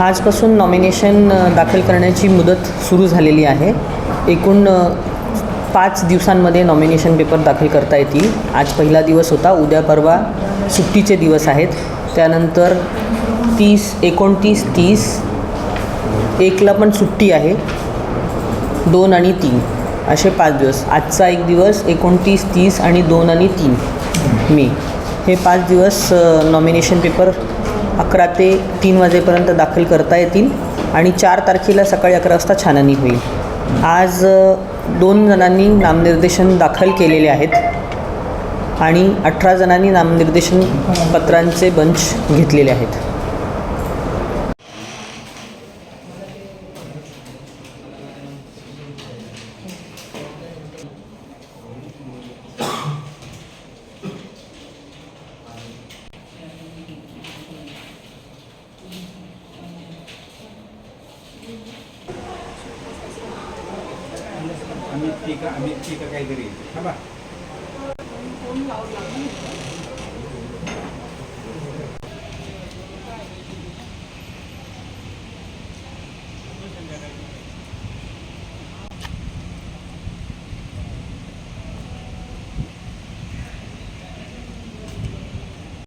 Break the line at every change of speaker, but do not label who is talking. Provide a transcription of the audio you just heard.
आजपासून नॉमिनेशन दाखल करण्याची मुदत सुरू झालेली आहे. एकूण पाच दिवसांमध्ये नॉमिनेशन पेपर दाखल करता येतील. आज पहिला दिवस होता उद्या परवा सुट्टीचे दिवस आहेत. त्यानंतर तीस एकोणतीस तीस एकला पण सुट्टी आहे. दोन आणि तीन असे पाच दिवस. आजचा एक दिवस एकोणतीस तीस आणि दोन आणि तीन मे. हे पाच दिवस नॉमिनेशन पेपर अकरा ते तीन वाजेपर्यंत दाखल करता येतील आणि चार तारखेला सकाळी अकरा वाजता छाननी होईल. आज दोन जणांनी नामनिर्देशन दाखल केलेले आहेत आणि अठरा जणांनी नामनिर्देशन पत्रांचे बंच घेतलेले आहेत.
अमित टीका अमित टीका काहीतरी. थांबा.